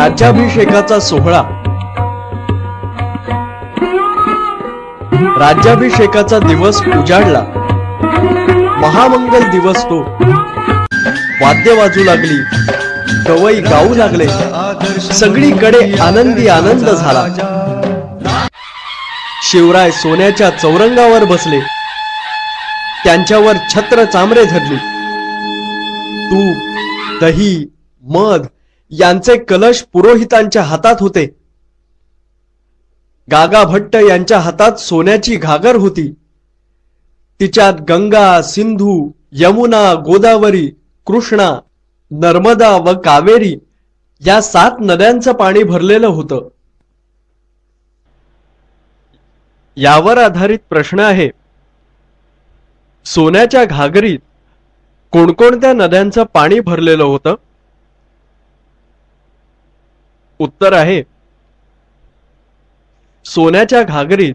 राज्याभिषेकाचा सोहळा. राज्याभिषेकाचा दिवस उजाडला. महामंगल दिवस तो. वाद्य वाजू लागली. गवई गाऊ लागले. सगळीकडे आनंदी आनंद झाला. शिवराय सोन्याच्या चौरंगावर बसले. त्यांच्यावर छत्र चामरे झडली तूप दही मध यांचे कलश पुरोहितांच्या हातात होते. गागा भट्ट यांच्या हातात सोन्याची घागर होती. तिच्यात गंगा सिंधू यमुना गोदावरी कृष्णा नर्मदा व कावेरी या सात नद्यांचं पाणी भरलेलं होतं. यावर आधारित प्रश्न आहे. सोन्याच्या घागरीत कोणकोणत्या नद्यांचं पाणी भरलेलं होतं? उत्तर आहे. सोन्याच्या घागरीत